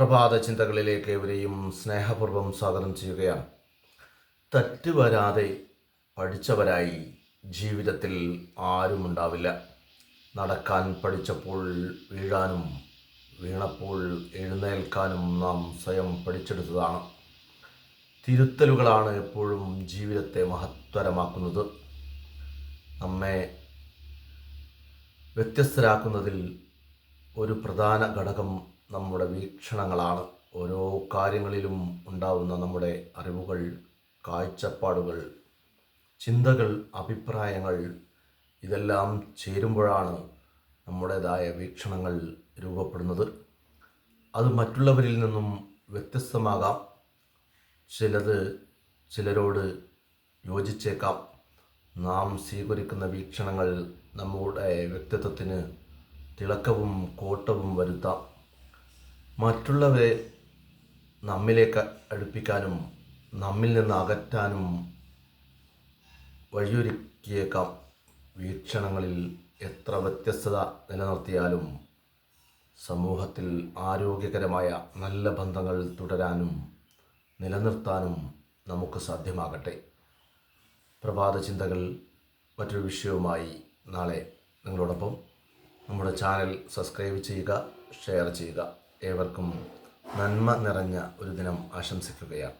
പ്രഭാത ചിന്തകളിലേക്ക് ഇവരെയും സ്നേഹപൂർവം സ്വാഗതം ചെയ്യുകയാണ്. തെറ്റ് വരാതെ പഠിച്ചവരായി ജീവിതത്തിൽ ആരുമുണ്ടാവില്ല നടക്കാൻ പഠിച്ചപ്പോൾ വീഴാനും വീണപ്പോൾ എഴുന്നേൽക്കാനും നാം സ്വയം പഠിച്ചെടുത്തതാണ്. തിരുത്തലുകളാണ് എപ്പോഴും ജീവിതത്തെ മഹത്തരമാക്കുന്നത്. നമ്മെ വ്യത്യസ്തരാക്കുന്നതിൽ ഒരു പ്രധാന ഘടകം നമ്മുടെ വീക്ഷണങ്ങളാണ്. ഓരോ കാര്യങ്ങളിലും ഉണ്ടാവുന്ന നമ്മുടെ അറിവുകൾ കാഴ്ചപ്പാടുകൾ ചിന്തകൾ അഭിപ്രായങ്ങൾ ഇതെല്ലാം ചേരുമ്പോഴാണ് നമ്മുടേതായ വീക്ഷണങ്ങൾ രൂപപ്പെടുന്നത്. അത് മറ്റുള്ളവരിൽ നിന്നും വ്യത്യസ്തമാകാം. ചിലത് ചിലരോട് യോജിച്ചേക്കാം. നാം സ്വീകരിക്കുന്ന വീക്ഷണങ്ങൾ നമ്മുടെ വ്യക്തിത്വത്തിന് തിളക്കവും കോട്ടവും വരുത്താം. മറ്റുള്ളവരെ നമ്മിലേക്ക് അടുപ്പിക്കാനും നമ്മിൽ നിന്ന് അകറ്റാനും വഴിയൊരുക്കിയേക്കാം. വീക്ഷണങ്ങളിൽ എത്ര വ്യത്യസ്തത നിലനിർത്തിയാലും സമൂഹത്തിൽ ആരോഗ്യകരമായ നല്ല ബന്ധങ്ങൾ തുടരാനും നിലനിർത്താനും നമുക്ക് സാധ്യമാകട്ടെ. പ്രഭാത ചിന്തകൾ മറ്റൊരു വിഷയവുമായി നാളെ നിങ്ങളോടൊപ്പം. നമ്മുടെ ചാനൽ സബ്സ്ക്രൈബ് ചെയ്യുക ഷെയർ ചെയ്യുക. ഏവർക്കും നന്മ നിറഞ്ഞ ഒരു ദിനം ആശംസിക്കുകയാണ്.